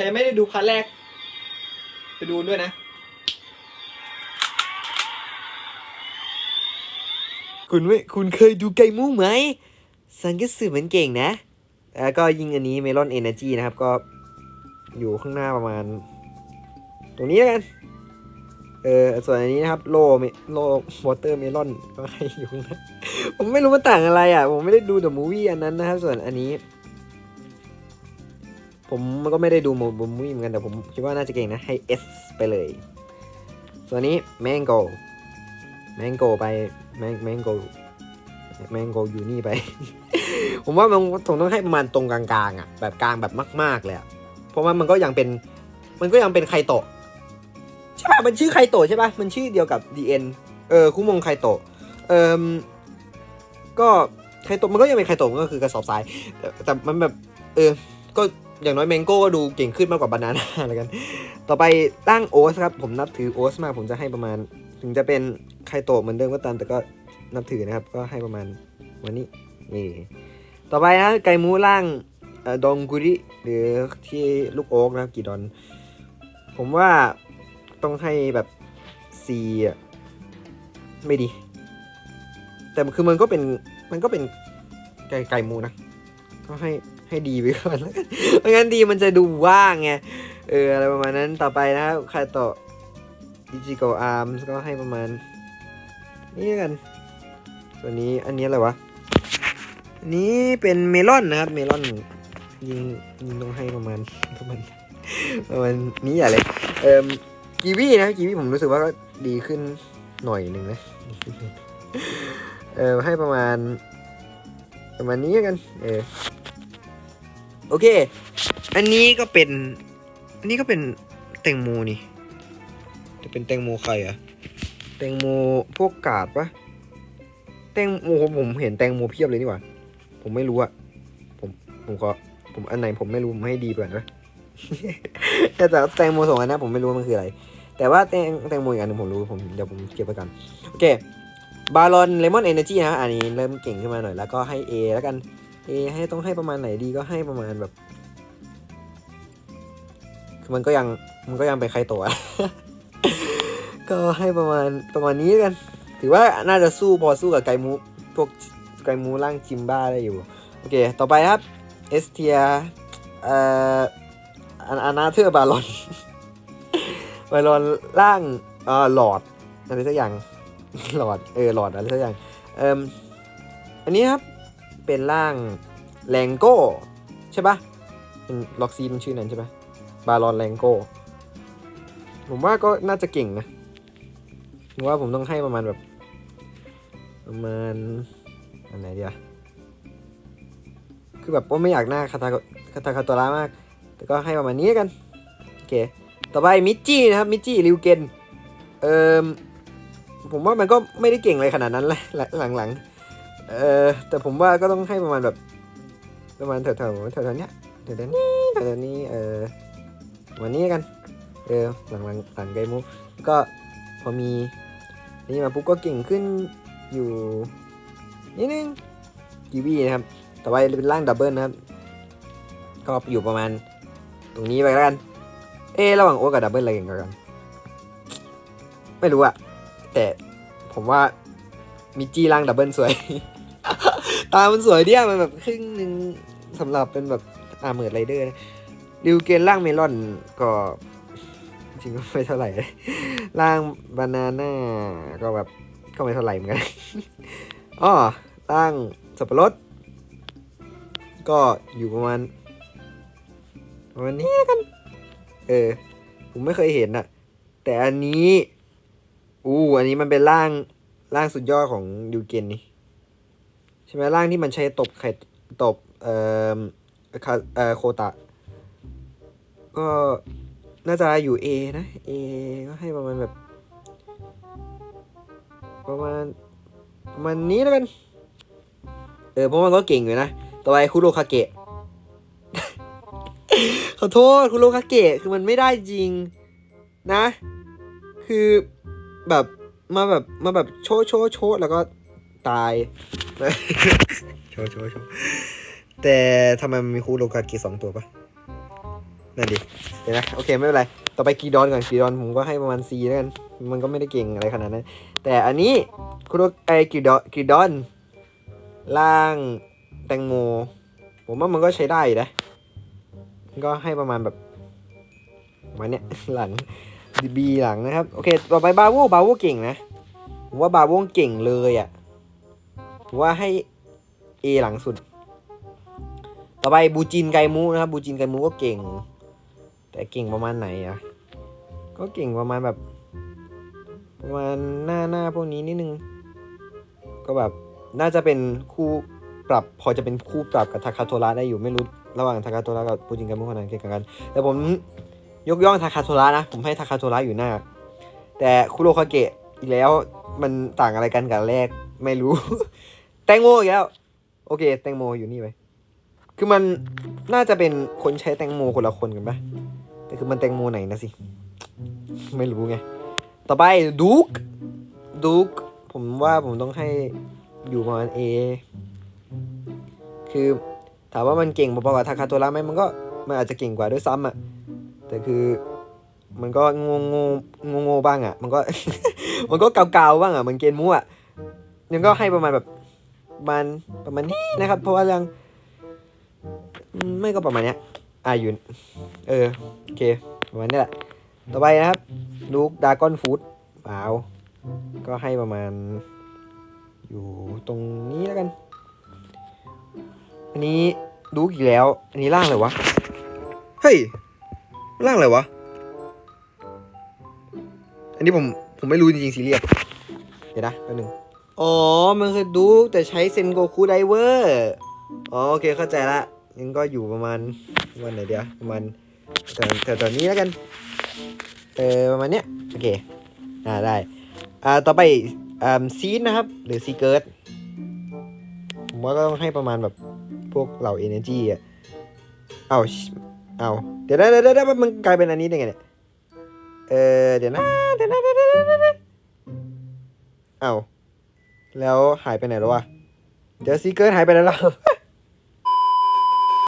รไม่ได้ดูพาร์ทแรก ไปดูด้วยนะ คุณไม่คุณเคยดูไก่มูไหมซันก็สื่อเหมือนเก่งนะ แล้วก็ยิงอันนี้เมลอนเอเนจีนะครับ ก็อยู่ข้างหน้าประมาณ ตรงนี้แล้วกัน เออส่วนอันนี้นะครับ โลเมโลวอเตอร์เมลอนก็ให้อยู่ข้างหน้าผมไม่รู้มันต่างอะไรอะ ผมไม่ได้ดูเดอะมูวี่อันนั้นนะครับ ส่วนอันนี้ ผมมันก็ไม่ได้ดูโมูมูวี่เหมือนกันแต่ผมคิดว่าน่าจะเก่งนะ ให้ S ไปเลย ส่วนนี้ Mango Mango ไป Mango Mango อยู่นี่ไป ผมว่ามันคงต้องให้ประมาณตรงกลางๆอะแบบกลางแบบมาก ๆ เลยอะเพราะว่ามันก็ยังเป็นมันก็ยังเป็นไคโตะใช่ป่ะมันชื่อไคโตะใช่ป่ะมันชื่อเดียวกับ DN เออคุมงไคโตะเอ่มก็ไคโตะมันก็ยังเป็นไคโตะก็คือกระสอบทรายแต่แต่มันแบบเออก็ อย่างน้อยแมงโก้ก็ดูเก่งขึ้นมากกว่าบานาน่าแล้วกัน ต่อไปตั้งโอสครับ ผมนับถือโอสมากผมจะให้ประมาณ ถึงจะเป็นไคโตะเหมือนเดิมก็ตามแต่ก็นับถือนะครับ ก็ให้ประมาณวันนี้นี่ต่อไปนะไก่มูล่างดองกุริหรือที่ลูกโอ๊กนะกี่ดอน ผมว่าต้องให้แบบซีอะไม่ดี แต่คือมันก็เป็นมันก็เป็นไก่ไก่มูนะ ก็ให้ ให้ดีไปก่อนแล้วกันไม่งั้นดีมันจะดูว่างไง เอออะไรประมาณนั้นต่อไปนะครับใครต่อดิจิโกอาร์มก็ให้ประมาณ นี่กัน ส่วนนี้อันนี้อะไรวะ อันนี้เป็นเมลอนนะครับ เมลอนยิงยิงต้องให้ประมาณประมาณประมาณนี้อย่าเลยเอ่มกีวีนะกีวีผมรู้สึกว่าก็ดีขึ้นหน่อยหนึ่งนะเออให้ประมาณประมาณนี้กัน เออ โอเค อันนี้ก็เป็น อันนี้ก็เป็นแตงโมนี่จะเป็นแตงโมใครอะแตงโมพวกกาดปะแตงโมผมเห็นแตงโมเพียบเลยนี่หว่าผมไม่รู้อะผมผมขอผมอันไหนผมไม่รู้ผมให้ดีก่อนนะแต่แต่แตงโมสองอันนะผมไม่รู้มันคืออะไร แต่ว่าแตงแตงโมอีกอันหนึงผมรู้ผมเดี๋ยวผมเก็บไว้ก่อนโอเคบารอนเลมอนเอเนจีนะอันนี้เริ่มเก่งขึ้นมาหน่อยแล้วก็ให้ A แล้วกัน A ให้ต้องให้ประมาณไหนดีก็ให้ประมาณแบบคือมันก็ยังมันก็ยังเป็นใครตัว ก็ให้ประมาณประมาณนี้กัน ถือว่าน่าจะสู้พอสู้กับไกมูพวกไกมูร่างจิมบ้าได้อยู่ โอเค ต่อไปครับเอสเทียเอ่ออานาเธอร์บาลอนบาลอนร่างเอ่อหลอดอะไรสักอย่างหลอดเออหลอดอะไรสักอย่างเอ่มอันนี้ครับ เป็นร่างแรงโก้ใช่ปะเป็นล็อกซีมันชื่อนั้นใช่ปะบาลอนแรงโก้ผมว่าก็น่าจะเก่งนะผมว่าผมต้องให้ประมาณแบบ ประมาณอันไหนดีอะคือแบบว่าไม่อยากหน้าคาตาคาตาคาโตระมาก แต่ก็ให้ประมาณนี้กัน โอเค ต่อไปมิจจี้นะครับ มิจจี้ริวเกนเอ่อผมว่ามันก็ไม่ได้เก่งอะไรขนาดนั้นแหละหลังๆ เออแต่ผมว่าก็ต้องให้ประมาณแบบ ประมาณแถวๆแถวๆเนี้ยแถวๆนี้แถวๆนี้เออวันนี้กัน เออหลังๆหลังไกมุกก็พอมีนี่มาปุ๊บก็เก่งขึ้นอยู่นิดนึงกีวีนะครับต่อไปเป็นร่างดับเบิลนะครับ ก็อยู่ประมาณตรงนี้ไปแล้วกัน เอระหว่างโอ๊กับดับเบิลอะไรเก่งกว่ากันไม่รู้อะแต่ผมว่ามิจีร่างดับเบิลสวย ตามันสวยเดียมันแบบครึ่งหนึ่งสำหรับเป็นแบบอาเหมือนไรเดอร์ริวเกนร่างเมลอนก็จริงก็ไม่เท่าไหร่ร่างบานาน่าก็แบบก็ไม่เท่าไหร่เหมือนกันอ๋อร่างสับปะรด ก็อยู่ประมาณประมาณนี้กัน เออ ผมไม่เคยเห็นอะแต่อันนี้ อู้ อันนี้มันเป็นร่างร่างสุดยอดของยูเกนนี่ ใช่ไหมร่างที่มันใช้ตบไข่ตบเอ่อคาเอ่อโคตะ ก็น่าจะอยู่ A นะ A ก็ให้ประมาณแบบ ประมาณประมาณนี้แล้วกัน เออเพราะมันก็เก่งอยู่นะ ต่อไปคุโรคาเกะ ขอโทษคุโรคาเกะคือมันไม่ได้จริงนะ คือแบบมาแบบมาแบบโชว์โชว์โชว์แล้วก็ ตาย โชว์โชว์โชว์แต่ทำไมมันมีคุโรคาเกะสองตัวปะนั่นดิ เดี๋ยวนะ โอเคไม่เป็นไร ต่อไปกีดอนก่อนกีดอนผมก็ให้ประมาณ C แล้วกัน มันก็ไม่ได้เก่งอะไรขนาดนั้น แต่อันนี้คุโรไอกีดอนกีดอนล่างแตงโม ผมว่ามันก็ใช้ได้อยู่นะก็ให้ประมาณแบบประมาณเนี้ยหลังบีหลังนะครับ โอเค ต่อไปบาโวบาโวเก่งนะผมว่าบาโวเก่งเลยอะ่ะ ผมว่าให้ A หลังสุด ต่อไปบูจินไกมูนะครับ บูจินไกมูก็เก่ง แต่เก่งประมาณไหนอะก็เก่งประมาณแบบ ประมาณหน้าหน้าพวกนี้นิดนึง ก็แบบน่าจะเป็นคู่ปรับพอจะเป็นคู่ปรับกับทาคาโทระได้อยู่ไม่รู้ระหว่างทาคาโทระกับบูจินไกมูคนไหนเก่งกัน แต่ผมยกย่องทาคาโทระนะ ผมให้ทาคาโทระอยู่หน้า แต่คุโรคาเกะอีกแล้วมันต่างอะไรกันกับแรกไม่รู้ แตงโมอีกแล้ว โอเค แตงโมอยู่นี่ไปคือมันน่าจะเป็นคนใช้แตงโมคนละคนกันปะแต่คือมันแตงโมไหนนะสิ ไม่รู้ไง ต่อไปดูกดูกผมว่าผมต้องให้อยู่ประมาณ A คือถามว่ามันเก่งพอๆกับทาคาโตระไหมมันก็มันอาจจะเก่งกว่าด้วยซ้ำอะแต่คือมันก็งงงงงๆบ้างอะมันก็ มันก็เกาๆบ้างอะมันเกณฑ์มั่วยังก็ให้ประมาณแบบ ประมาณประมาณนี้นะครับ เพราะว่าเรื่องไม่ก็ประมาณเนี้ยอายู่เออโอเคประมาณนี้แหละต่อไปนะครับลูกดากอนฟูดเปล่าก็ให้ประมาณ อยู่ตรงนี้แล้วกัน อันนี้ดูอีกแล้ว อันนี้ล่างเลยวะ เฮ้ยล่างอะไรวะ อันนี้ผมผมไม่รู้จริงๆซีเรียสเดี๋ยวนะแป๊บนึง อ๋อ มันคือดูแต่ใช้เซนโกคูไดเวอร์อ๋อโอเคเข้าใจละงั้นก็อยู่ประมาณวันไหนเดียวประมาณแถวแถวแถวนี้แล้วกัน เออประมาณเนี้ยโอเคอ่าได้อ่าต่อไปอ่าซีดนะครับ หรือซีเกิร์ดผมว่าก็ต้องให้ประมาณแบบพวกเหล่าเอเนจีอะเอาเอาเดี๋ยวนะเดี๋ยวนะเดี๋ยนะมันกลายเป็นอันนี้ได้ไงเนี่ยเออเดี๋ยวนะเดี๋ยวนะเดี๋ยวนะเดี๋ยวนะเดี๋ยวนะเอา แล้วหายไปไหนแล้ววะเดี๋ยวซีเกิลหายไปแล้ว